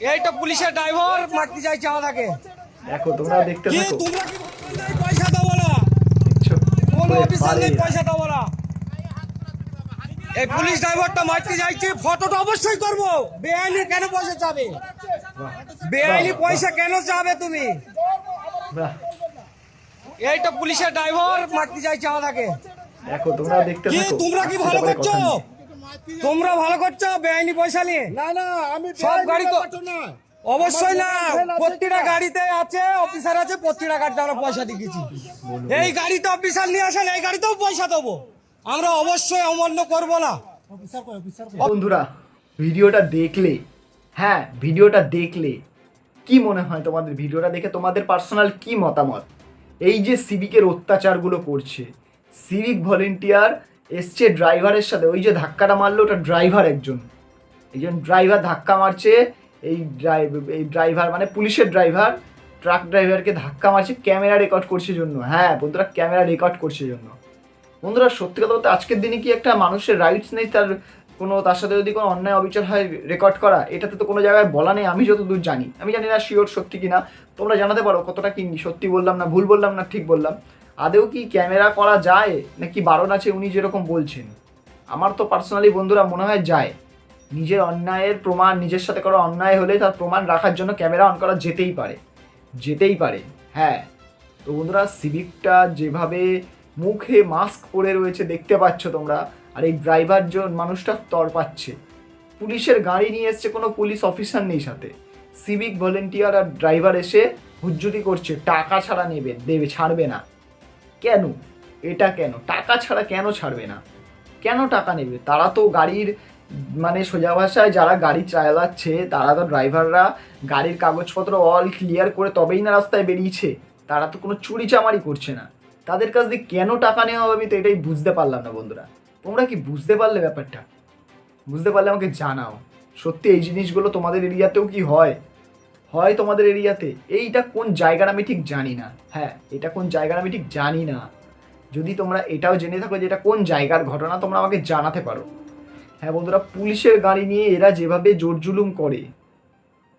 এইটা পুলিশের ড্রাইভার মারতে চাইছে আমাকে দেখো তোমরা দেখতে কি থাকো। তোমরা কি পয়সা দেবো না কোন অফিসার নেই পয়সা দেবো না এই পুলিশ ড্রাইভারটা মারতে চাইছে ফটোটা অবশ্যই করব। বেআইনি কেন পয়সা চাবে? বেআইনি পয়সা কেন চাবে তুমি? এইটা পুলিশের ড্রাইভার মারতে চাইছে আমাকে দেখো তোমরা দেখতে কি থাকো। তোমরা কি ভালো করছ। তোমরা ভালো করছ বেআইনি পয়সা নিয়ে? না না আমি সব গাড়ি তো না। অবশ্যই না প্রতিটা গাড়িতে আছে অফিসার আছে প্রতিটা গাড়িতে আমরা পয়সা দিয়েছি। এই গাড়িতে অফিসার নিয়ে আসেন এই গাড়িতেও পয়সা দেবো। আমরা অবশ্যই অমান্য করব না। অফিসার কই অফিসার কই? বন্ধুরা ভিডিওটা দেখলে হ্যাঁ ভিডিওটা দেখলে কি মনে হয় তোমাদের? ভিডিওটা দেখে তোমাদের পার্সোনাল কি মতামত? এই যে সিভিকের অত্যাচারগুলো করছে সিভিক ভলেন্টিয়ার এসছে ড্রাইভারের সাথে, ওই যে ধাক্কাটা মারলো, ওটা ড্রাইভার একজন। একজন ড্রাইভার ধাক্কা মারছে, এই এই ড্রাইভার মানে পুলিশের ড্রাইভার ট্রাক ড্রাইভারকে ধাক্কা মারছে ক্যামেরা রেকর্ড করছে জন্য। হ্যাঁ বন্ধুরা ক্যামেরা রেকর্ড করছে জন্য। বন্ধুরা, সত্যি কথা বলতে আজকের দিনে কি একটা মানুষের রাইটস নেই, তার কোনো, তার সাথে যদি কোনো অন্যায়, অবিচার হয় রেকর্ড করা, এটাতে তো কোনো জায়গায় বলা নেই, আমি যতদূর জানি। আমি জানি না শিওর সত্যি কি না তোমরা জানাতে পারো কতটা কি সত্যি বললাম না, ভুল বললাম না, ঠিক বললাম। আদেও কি ক্যামেরা করা যায়? নাকি বারণ আছে উনি যেরকম বলছেন? আমার তো পার্সোনালি বন্ধুরা মনে হয় যায়। নিজের অন্যায়ের প্রমাণ, নিজের সাথে করা অন্যায় হলে তার প্রমাণ রাখার জন্য ক্যামেরা অন করা যেতেই পারে। যেতেই পারে হ্যাঁ। তো বন্ধুরা সিভিকটা যেভাবে মুখে মাস্ক পরে রয়েছে, দেখতে পাচ্ছ তোমরা। আর এই ড্রাইভার জন, মানুষটা তর পাচ্ছে। পুলিশের গাড়ি নিয়ে এসছে, কোনো পুলিশ অফিসার নেই সাথে। সিভিক ভলেন্টিয়ার আর ড্রাইভার এসে হুজ্জুতি করছে, টাকা ছাড়া নেবে, দেবে, ছাড়বে না। কেন? এটা কেন? টাকা ছাড়া কেন ছাড়বে না? কেন টাকা নেবে? তারা তো গাড়ির মানে সোজা ভাষায় যারা গাড়ি চালাচ্ছে তারা তো ড্রাইভাররা গাড়ির কাগজপত্র অল ক্লিয়ার করে তবেই না রাস্তায় বেরিয়েছে। তারা তো কোনো চুরি চামারি করছে না। তাদের কাছ দিয়ে কেন টাকা নেওয়া হবে তো এটাই বুঝতে পারলাম না বন্ধুরা। তোমরা কি বুঝতে পারলে ব্যাপারটা? বুঝতে পারলে আমাকে জানাও। সত্যি এই জিনিসগুলো তোমাদের এরিয়াতেও কি হয়? হয় তোমাদের এরিয়াতে? এইটা কোন জায়গার আমি ঠিক জানি না। হ্যাঁ এটা কোন জায়গার আমি ঠিক জানি না। যদি তোমরা এটাও জেনে থাকো যে এটা কোন জায়গার ঘটনা, তোমরা আমাকে জানাতে পারো। হ্যাঁ বন্ধুরা, পুলিশের গাড়ি নিয়ে এরা যেভাবে জোর জুলুম করে,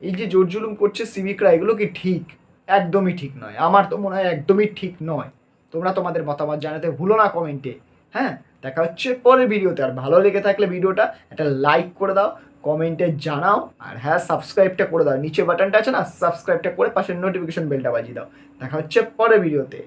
এই যে জোর জুলুম করছে সিভিকরা, এগুলো কি ঠিক? একদমই ঠিক নয়। আমার তো মনে হয় একদমই ঠিক নয়। তোমরা তোমাদের মতামত জানাতে ভুলো না কমেন্টে। হ্যাঁ দেখা হচ্ছে পরের ভিডিওতে। আর ভালো লেগে থাকলে ভিডিওটা একটা লাইক করে দাও কমেন্টে জানাও, আর হ্যাঁ সাবস্ক্রাইবটা করে দাও। নিচে বাটনটা আছে না সাবস্ক্রাইবটা করে পাশে নোটিফিকেশন বেলটা বাজিয়ে দাও। দেখা হচ্ছে পরের ভিডিওতে।